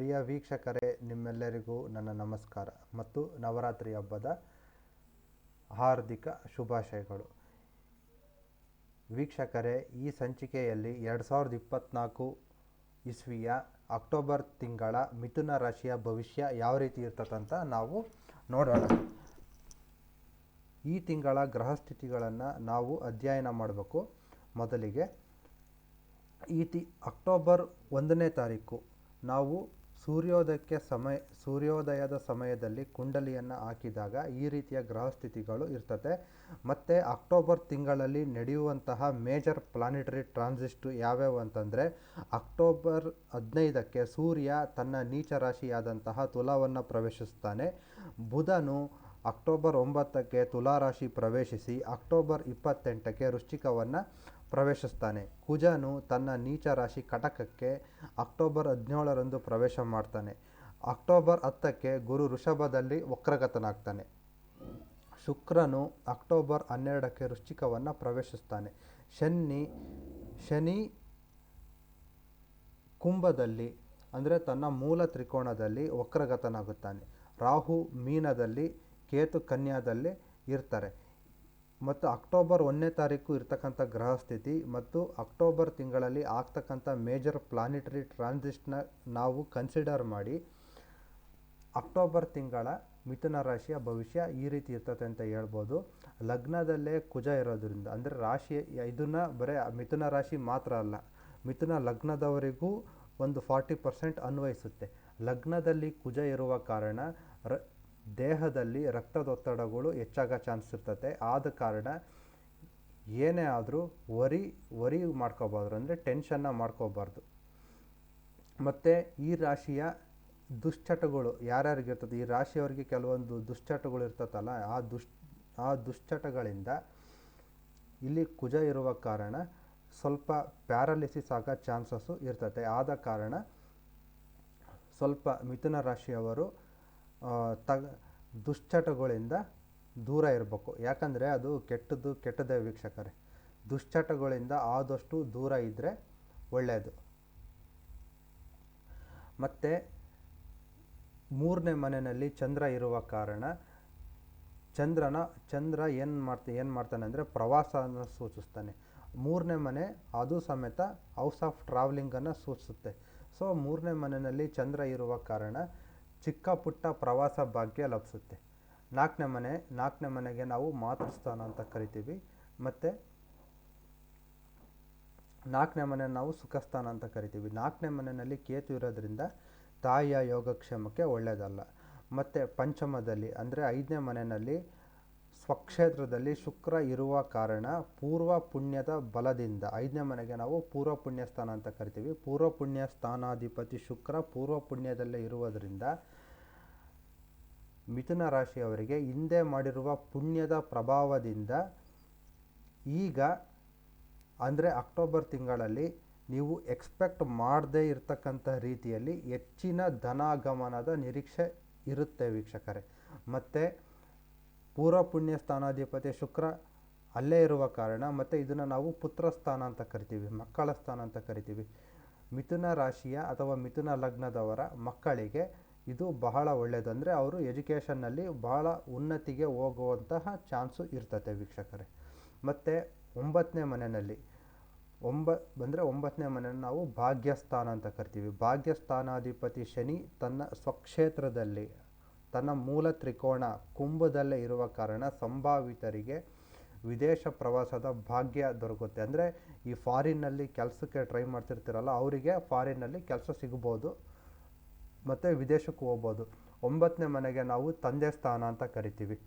ಪ್ರಿಯ ವೀಕ್ಷಕರೇ, ನಿಮ್ಮೆಲ್ಲರಿಗೂ ನನ್ನ ನಮಸ್ಕಾರ ಮತ್ತು ನವರಾತ್ರಿ ಹಬ್ಬದ ಹಾರ್ದಿಕ ಶುಭಾಶಯಗಳು. ವೀಕ್ಷಕರೇ, ಈ ಸಂಚಿಕೆಯಲ್ಲಿ ಎರಡು ಸಾವಿರದ ಇಪ್ಪತ್ತ್ನಾಲ್ಕು ಇಸ್ವಿಯ ಅಕ್ಟೋಬರ್ ತಿಂಗಳ ಮಿಥುನ ರಾಶಿಯ ಭವಿಷ್ಯ ಯಾವ ರೀತಿ ಇರ್ತದಂತ ನಾವು ನೋಡೋಣ. ಈ ತಿಂಗಳ ಗ್ರಹಸ್ಥಿತಿಗಳನ್ನು ನಾವು ಅಧ್ಯಯನ ಮಾಡಬೇಕು. ಮೊದಲಿಗೆ ಈ ತಿ, ಅಕ್ಟೋಬರ್ ಒಂದನೇ ತಾರೀಕು ನಾವು ಸೂರ್ಯೋದಯಕ್ಕೆ ಸಮಯ, ಸೂರ್ಯೋದಯದ ಸಮಯದಲ್ಲಿ ಕುಂಡಲಿಯನ್ನು ಹಾಕಿದಾಗ ಈ ರೀತಿಯ ಗ್ರಹ ಸ್ಥಿತಿಗಳು ಇರ್ತದೆ. ಮತ್ತು ಅಕ್ಟೋಬರ್ ತಿಂಗಳಲ್ಲಿ ನಡೆಯುವಂತಹ ಮೇಜರ್ ಪ್ಲಾನೆಟರಿ ಟ್ರಾನ್ಸಿಸ್ಟು ಯಾವ್ಯಾವು ಅಂತಂದರೆ, ಅಕ್ಟೋಬರ್ ಹದಿನೈದಕ್ಕೆ ಸೂರ್ಯ ತನ್ನ ನೀಚ ರಾಶಿಯಾದಂತಹ ತುಲಾವನ್ನು ಪ್ರವೇಶಿಸ್ತಾನೆ. ಬುಧನು ಅಕ್ಟೋಬರ್ ಒಂಬತ್ತಕ್ಕೆ ತುಲಾರಾಶಿ ಪ್ರವೇಶಿಸಿ, ಅಕ್ಟೋಬರ್ ಇಪ್ಪತ್ತೆಂಟಕ್ಕೆ ವೃಶ್ಚಿಕವನ್ನು ಪ್ರವೇಶಿಸ್ತಾನೆ. ಕುಜನು ತನ್ನ ನೀಚ ರಾಶಿ ಕಟಕಕ್ಕೆ ಅಕ್ಟೋಬರ್ ಹದಿನೇಳರಂದು ಪ್ರವೇಶ ಮಾಡ್ತಾನೆ. ಅಕ್ಟೋಬರ್ ಹತ್ತಕ್ಕೆ ಗುರು ವೃಷಭದಲ್ಲಿ ವಕ್ರಗತನಾಗ್ತಾನೆ. ಶುಕ್ರನು ಅಕ್ಟೋಬರ್ ಹನ್ನೆರಡಕ್ಕೆ ವೃಶ್ಚಿಕವನ್ನು ಪ್ರವೇಶಿಸ್ತಾನೆ. ಶನಿ ಶನಿ ಕುಂಭದಲ್ಲಿ, ಅಂದರೆ ತನ್ನ ಮೂಲ ತ್ರಿಕೋಣದಲ್ಲಿ ವಕ್ರಗತನಾಗುತ್ತಾನೆ. ರಾಹು ಮೀನದಲ್ಲಿ, ಕೇತು ಕನ್ಯಾದಲ್ಲಿ ಇರ್ತಾರೆ. ಮತ್ತು ಅಕ್ಟೋಬರ್ ಒಂದನೇ ತಾರೀಕು ಇರತಕ್ಕಂಥ ಗ್ರಹ ಸ್ಥಿತಿ ಮತ್ತು ಅಕ್ಟೋಬರ್ ತಿಂಗಳಲ್ಲಿ ಆಗ್ತಕ್ಕಂಥ ಮೇಜರ್ ಪ್ಲಾನಿಟರಿ ಟ್ರಾನ್ಸಿಸ್ಟ್ನ ನಾವು ಕನ್ಸಿಡರ್ ಮಾಡಿ ಅಕ್ಟೋಬರ್ ತಿಂಗಳ ಮಿಥುನ ರಾಶಿಯ ಭವಿಷ್ಯ ಈ ರೀತಿ ಇರ್ತದೆ ಅಂತ ಹೇಳ್ಬೋದು. ಲಗ್ನದಲ್ಲೇ ಕುಜ ಇರೋದ್ರಿಂದ ಅಂದರೆ ರಾಶಿ ಇದನ್ನು ಬರೀ ಮಿಥುನ ರಾಶಿ ಮಾತ್ರ ಅಲ್ಲ, ಮಿಥುನ ಲಗ್ನದವರಿಗೂ ಒಂದು ಫಾರ್ಟಿ ಪರ್ಸೆಂಟ್ ಅನ್ವಯಿಸುತ್ತೆ. ಲಗ್ನದಲ್ಲಿ ಕುಜ ಇರುವ ಕಾರಣ ರ ದೇಹದಲ್ಲಿ ರಕ್ತದೊತ್ತಡಗಳು ಹೆಚ್ಚಾಗೋ ಚಾನ್ಸ್ ಇರ್ತದೆ ಆದ ಕಾರಣ ಏನೇ ಆದರೂ ವರಿ ವರಿ ಮಾಡ್ಕೋಬಾರ್ದು ಅಂದರೆ ಟೆನ್ಷನ್ನ ಮಾಡ್ಕೋಬಾರ್ದು. ಮತ್ತು ಈ ರಾಶಿಯ ದುಶ್ಚಟಗಳು ಯಾರ್ಯಾರಿಗಿರ್ತದೆ ಈ ರಾಶಿಯವರಿಗೆ ಕೆಲವೊಂದು ದುಶ್ಚಟಗಳು ಇರ್ತದಲ್ಲ ಆ ದುಶ್ ಆ ದುಶ್ಚಟಗಳಿಂದ ಇಲ್ಲಿ ಕುಜ ಇರುವ ಕಾರಣ ಸ್ವಲ್ಪ ಪ್ಯಾರಾಲಿಸಿಸ್ ಆಗೋ ಚಾನ್ಸಸ್ಸು ಇರ್ತದೆ ಆದ ಕಾರಣ ಸ್ವಲ್ಪ ಮಿಥುನ ರಾಶಿಯವರು ತಗ ದುಶ್ಚಟಗಳಿಂದ ದೂರ ಇರಬೇಕು. ಯಾಕಂದರೆ ಅದು ಕೆಟ್ಟದ್ದು ಕೆಟ್ಟದೇ ವೀಕ್ಷಕರೇ. ದುಶ್ಚಟಗಳಿಂದ ಆದಷ್ಟು ದೂರ ಇದ್ದರೆ ಒಳ್ಳೆಯದು ಮತ್ತು ಮೂರನೇ ಮನೆಯಲ್ಲಿ ಚಂದ್ರ ಇರುವ ಕಾರಣ ಚಂದ್ರನ, ಚಂದ್ರ ಏನು ಮಾಡ್ತಾ, ಏನು ಮಾಡ್ತಾನೆ ಅಂದರೆ ಪ್ರವಾಸನ ಸೂಚಿಸ್ತಾನೆ. ಮೂರನೇ ಮನೆ ಅದು ಸಮೇತ ಹೌಸ್ ಆಫ್ ಟ್ರಾವೆಲಿಂಗನ್ನು ಸೂಚಿಸುತ್ತೆ. ಸೊ ಮೂರನೇ ಮನೆಯಲ್ಲಿ ಚಂದ್ರ ಇರುವ ಕಾರಣ ಚಿಕ್ಕ ಪುಟ್ಟ ಪ್ರವಾಸ ಭಾಗ್ಯ ಲಭಿಸುತ್ತೆ. ನಾಲ್ಕನೇ ಮನೆ, ನಾಲ್ಕನೇ ಮನೆಗೆ ನಾವು ಮಾತೃಸ್ಥಾನ ಅಂತ ಕರಿತೀವಿ. ಮತ್ತು ನಾಲ್ಕನೇ ಮನೆ ನಾವು ಸುಖಸ್ಥಾನ ಅಂತ ಕರಿತೀವಿ. ನಾಲ್ಕನೇ ಮನೆಯಲ್ಲಿ ಕೇತು ಇರೋದ್ರಿಂದ ತಾಯಿಯ ಯೋಗಕ್ಷೇಮಕ್ಕೆ ಒಳ್ಳೆಯದಲ್ಲ ಮತ್ತು ಪಂಚಮದಲ್ಲಿ, ಅಂದರೆ ಐದನೇ ಮನೆಯಲ್ಲಿ ಸ್ವಕ್ಷೇತ್ರದಲ್ಲಿ ಶುಕ್ರ ಇರುವ ಕಾರಣ ಪೂರ್ವ ಪುಣ್ಯದ ಬಲದಿಂದ, ಐದನೇ ಮನೆಗೆ ನಾವು ಪೂರ್ವ ಪುಣ್ಯ ಸ್ಥಾನ ಅಂತ ಕರಿತೀವಿ. ಪೂರ್ವ ಪುಣ್ಯ ಸ್ಥಾನಾಧಿಪತಿ ಶುಕ್ರ ಪೂರ್ವ ಪುಣ್ಯದಲ್ಲೇ ಇರುವುದರಿಂದ ಮಿಥುನ ರಾಶಿಯವರಿಗೆ ಹಿಂದೆ ಮಾಡಿರುವ ಪುಣ್ಯದ ಪ್ರಭಾವದಿಂದ ಈಗ, ಅಂದರೆ ಅಕ್ಟೋಬರ್ ತಿಂಗಳಲ್ಲಿ ನೀವು ಎಕ್ಸ್ಪೆಕ್ಟ್ ಮಾಡದೇ ಇರತಕ್ಕಂಥ ರೀತಿಯಲ್ಲಿ ಹೆಚ್ಚಿನ ಧನಾಗಮನದ ನಿರೀಕ್ಷೆ ಇರುತ್ತೆ ವೀಕ್ಷಕರೇ. ಮತ್ತು ಪೂರ್ವ ಪುಣ್ಯ ಸ್ಥಾನಾಧಿಪತಿ ಶುಕ್ರ ಅಲ್ಲೇ ಇರುವ ಕಾರಣ ಮತ್ತು ಇದನ್ನು ನಾವು ಪುತ್ರ ಸ್ಥಾನ ಅಂತ ಕರಿತೀವಿ, ಮಕ್ಕಳ ಸ್ಥಾನ ಅಂತ ಕರಿತೀವಿ. ಮಿಥುನ ರಾಶಿಯ ಅಥವಾ ಮಿಥುನ ಲಗ್ನದವರ ಮಕ್ಕಳಿಗೆ ಇದು ಬಹಳ ಒಳ್ಳೆಯದು ಅಂದರೆ ಅವರು ಎಜುಕೇಷನ್ನಲ್ಲಿ ಬಹಳ ಉನ್ನತಿಗೆ ಹೋಗುವಂತಹ ಚಾನ್ಸು ಇರ್ತದೆ ವೀಕ್ಷಕರೇ. ಮತ್ತು ಒಂಬತ್ತನೇ ಮನೆಯಲ್ಲಿ, ಒಂಬ ಅಂದರೆ ಒಂಬತ್ತನೇ ಮನೆಯನ್ನು ನಾವು ಭಾಗ್ಯಸ್ಥಾನ ಅಂತ ಕರಿತೀವಿ. ಭಾಗ್ಯಸ್ಥಾನಾಧಿಪತಿ ಶನಿ ತನ್ನ ಸ್ವಕ್ಷೇತ್ರದಲ್ಲಿ ತನ್ನ ಮೂಲ ತ್ರಿಕೋಣ ಕುಂಭದಲ್ಲೇ ಇರುವ ಕಾರಣ ಸಂಭಾವಿತರಿಗೆ ವಿದೇಶ ಪ್ರವಾಸದ ಭಾಗ್ಯ ದೊರಕುತ್ತೆ. ಅಂದರೆ ಈ ಫಾರಿನ್ನಲ್ಲಿ ಕೆಲಸಕ್ಕೆ ಟ್ರೈ ಮಾಡ್ತಿರ್ತೀರಲ್ಲ, ಅವರಿಗೆ ಫಾರಿನ್ನಲ್ಲಿ ಕೆಲಸ ಸಿಗ್ಬೋದು, ಮತ್ತು ವಿದೇಶಕ್ಕೆ ಹೋಗ್ಬೋದು. ಒಂಬತ್ತನೇ ಮನೆಗೆ ನಾವು ತಂದೆ ಸ್ಥಾನ ಅಂತ ಕರಿತೀವಿ.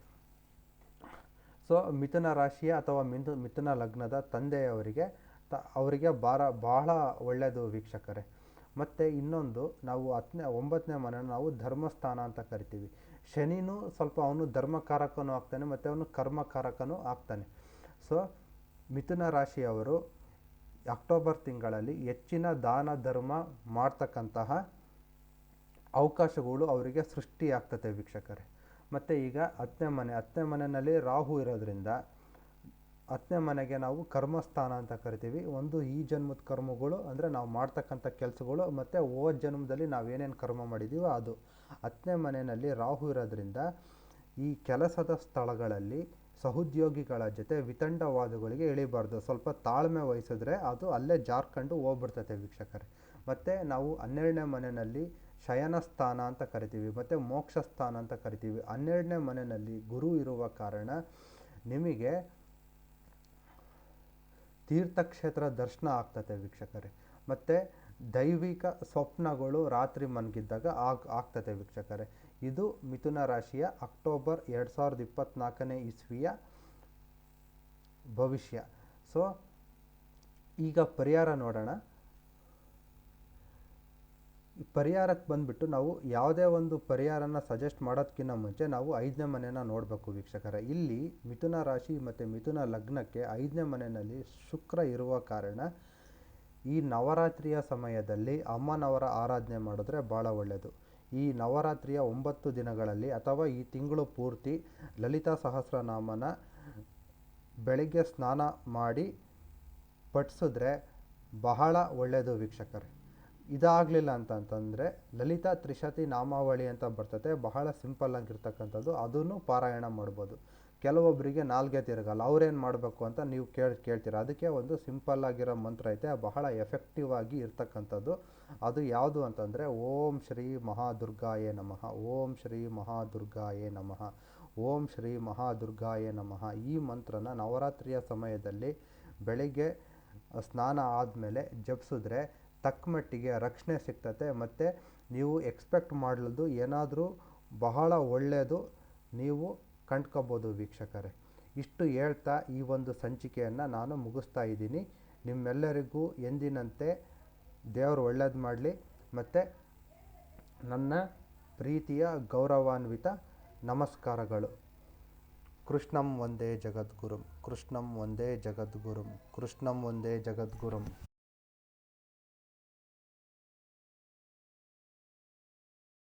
ಸೊ, ಮಿಥುನ ರಾಶಿಯ ಅಥವಾ ಮಿಥು, ಮಿಥುನ ಲಗ್ನದ ತಂದೆಯವರಿಗೆ ತ, ಅವರಿಗೆ ಭಾರ ಬಹಳ ಒಳ್ಳೆಯದು ವೀಕ್ಷಕರೇ. ಮತ್ತು ಇನ್ನೊಂದು ನಾವು ಹತ್ತನೇ, ಒಂಬತ್ತನೇ ಮನೆ ನಾವು ಧರ್ಮಸ್ಥಾನ ಅಂತ ಕರಿತೀವಿ. ಶನಿನೂ ಸ್ವಲ್ಪ ಅವನು ಧರ್ಮಕಾರಕನೂ ಆಗ್ತಾನೆ, ಮತ್ತು ಅವನು ಕರ್ಮಕಾರಕನೂ ಆಗ್ತಾನೆ. ಸೊ ಮಿಥುನ ರಾಶಿಯವರು ಅಕ್ಟೋಬರ್ ತಿಂಗಳಲ್ಲಿ ಹೆಚ್ಚಿನ ದಾನ ಧರ್ಮ ಮಾಡ್ತಕ್ಕಂತಹ ಅವಕಾಶಗಳು ಅವರಿಗೆ ಸೃಷ್ಟಿಯಾಗ್ತದೆ ವೀಕ್ಷಕರೇ. ಮತ್ತು ಈಗ ಹತ್ತನೇ ಮನೆ, ಹತ್ತನೇ ಮನೆಯಲ್ಲಿ ರಾಹು ಇರೋದ್ರಿಂದ ಹತ್ತನೇ ಮನೆಗೆ ನಾವು ಕರ್ಮಸ್ಥಾನ ಅಂತ ಕರಿತೀವಿ. ಒಂದು ಈ ಜನ್ಮದ ಕರ್ಮಗಳು ಅಂದರೆ ನಾವು ಮಾಡ್ತಕ್ಕಂಥ ಕೆಲಸಗಳು ಮತ್ತು ಓ ಜನ್ಮದಲ್ಲಿ ನಾವೇನೇನು ಕರ್ಮ ಮಾಡಿದ್ದೀವೋ ಅದು. ಹತ್ತನೇ ಮನೆಯಲ್ಲಿ ರಾಹು ಇರೋದ್ರಿಂದ ಈ ಕೆಲಸದ ಸ್ಥಳಗಳಲ್ಲಿ ಸಹೋದ್ಯೋಗಿಗಳ ಜೊತೆ ವಿತಂಡವಾದಗಳಿಗೆ ಇಳಿಬಾರ್ದು. ಸ್ವಲ್ಪ ತಾಳ್ಮೆ ವಹಿಸಿದ್ರೆ ಅದು ಅಲ್ಲೇ ಜಾರ್ಕೊಂಡು ಹೋಗ್ಬಿಡ್ತೈತೆ ವೀಕ್ಷಕರೇ. ಮತ್ತು ನಾವು ಹನ್ನೆರಡನೇ ಮನೆಯಲ್ಲಿ ಶಯನ ಸ್ಥಾನ ಅಂತ ಕರಿತೀವಿ, ಮತ್ತು ಮೋಕ್ಷ ಸ್ಥಾನ ಅಂತ ಕರಿತೀವಿ. ಹನ್ನೆರಡನೇ ಮನೆಯಲ್ಲಿ ಗುರು ಇರುವ ಕಾರಣ ನಿಮಗೆ ತೀರ್ಥಕ್ಷೇತ್ರ ದರ್ಶನ ಆಗ್ತದೆ ವೀಕ್ಷಕರೇ. ಮತ್ತು ದೈವಿಕ ಸ್ವಪ್ನಗಳು ರಾತ್ರಿ ಮಲಗಿದ್ದಾಗ ಆಗ್ ಆಗ್ತದೆ ವೀಕ್ಷಕರೇ. ಇದು ಮಿಥುನ ರಾಶಿಯ ಅಕ್ಟೋಬರ್ ಎರಡು ಸಾವಿರದ ಇಪ್ಪತ್ತ್ನಾಲ್ಕನೇ ಇಸ್ವಿಯ ಭವಿಷ್ಯ. ಸೊ, ಈಗ ಪರಿಹಾರ ನೋಡೋಣ. ಪರಿಹಾರಕ್ಕೆ ಬಂದುಬಿಟ್ಟು ನಾವು ಯಾವುದೇ ಒಂದು ಪರಿಹಾರನ ಸಜೆಸ್ಟ್ ಮಾಡೋದಕ್ಕಿಂತ ಮುಂಚೆ ನಾವು ಐದನೇ ಮನೆಯನ್ನು ನೋಡಬೇಕು ವೀಕ್ಷಕರೇ. ಇಲ್ಲಿ ಮಿಥುನ ರಾಶಿ ಮತ್ತು ಮಿಥುನ ಲಗ್ನಕ್ಕೆ ಐದನೇ ಮನೆಯಲ್ಲಿ ಶುಕ್ರ ಇರುವ ಕಾರಣ ಈ ನವರಾತ್ರಿಯ ಸಮಯದಲ್ಲಿ ಅಮ್ಮನವರ ಆರಾಧನೆ ಮಾಡಿದ್ರೆ ಭಾಳ ಒಳ್ಳೆಯದು ಈ ನವರಾತ್ರಿಯ ಒಂಬತ್ತು ದಿನಗಳಲ್ಲಿ ಅಥವಾ ಈ ತಿಂಗಳು ಪೂರ್ತಿ ಲಲಿತಾ ಸಹಸ್ರನಾಮನ ಬೆಳಿಗ್ಗೆ ಸ್ನಾನ ಮಾಡಿ ಪಠಿಸಿದ್ರೆ ಬಹಳ ಒಳ್ಳೆಯದು ವೀಕ್ಷಕರೇ. ಇದಾಗಲಿಲ್ಲ ಅಂತಂತಂದರೆ ಲಲಿತಾ ತ್ರಿಶತಿ ನಾಮಾವಳಿ ಅಂತ ಬರ್ತದೆ ಬಹಳ ಸಿಂಪಲ್ ಆಗಿರ್ತಕ್ಕಂಥದ್ದು, ಅದನ್ನು ಪಾರಾಯಣ ಮಾಡ್ಬೋದು. ಕೆಲವೊಬ್ಬರಿಗೆ ನಾಲ್ಗೆ ತಿರುಗಲ್ಲ, ಅವ್ರೇನು ಮಾಡಬೇಕು ಅಂತ ನೀವು ಕೇಳಿ, ಕೇಳ್ತೀರ. ಅದಕ್ಕೆ ಒಂದು ಸಿಂಪಲ್ ಆಗಿರೋ ಮಂತ್ರ ಐತೆ ಬಹಳ ಎಫೆಕ್ಟಿವ್ ಆಗಿ ಇರ್ತಕ್ಕಂಥದ್ದು. ಅದು ಯಾವುದು ಅಂತಂದರೆ, ಓಂ ಶ್ರೀ ಮಹಾದುರ್ಗಾಯೇ ನಮಃ, ಓಂ ಶ್ರೀ ಮಹಾದುರ್ಗಾಯೇ ನಮಃ, ಓಂ ಶ್ರೀ ಮಹಾದುರ್ಗಾಯೇ ನಮಃ. ಈ ಮಂತ್ರನ ನವರಾತ್ರಿಯ ಸಮಯದಲ್ಲಿ ಬೆಳಿಗ್ಗೆ ಸ್ನಾನ ಆದಮೇಲೆ ಜಪಿಸಿದ್ರೆ ತಕ್ಕ ಮಟ್ಟಿಗೆ ರಕ್ಷಣೆ ಸಿಗ್ತತೆ, ಮತ್ತು ನೀವು ಎಕ್ಸ್ಪೆಕ್ಟ್ ಮಾಡಲದು ಏನಾದರೂ ಬಹಳ ಒಳ್ಳೆಯದು ನೀವು ಕಂಡ್ಕೋಬೋದು ವೀಕ್ಷಕರೇ. ಇಷ್ಟು ಹೇಳ್ತಾ ಈ ಒಂದು ಸಂಚಿಕೆಯನ್ನು ನಾನು ಮುಗಿಸ್ತಾ ಇದ್ದೀನಿ. ನಿಮ್ಮೆಲ್ಲರಿಗೂ ಎಂದಿನಂತೆ ದೇವರು ಒಳ್ಳೇದು ಮಾಡಲಿ, ಮತ್ತು ನನ್ನ ಪ್ರೀತಿಯ ಗೌರವಾನ್ವಿತ ನಮಸ್ಕಾರಗಳು. ಕೃಷ್ಣಂ ಒಂದೇ ಜಗದ್ಗುರುಂ, ಕೃಷ್ಣಂ ಒಂದೇ ಜಗದ್ಗುರುಂ, ಕೃಷ್ಣಂ ಒಂದೇ ಜಗದ್ಗುರುಂ.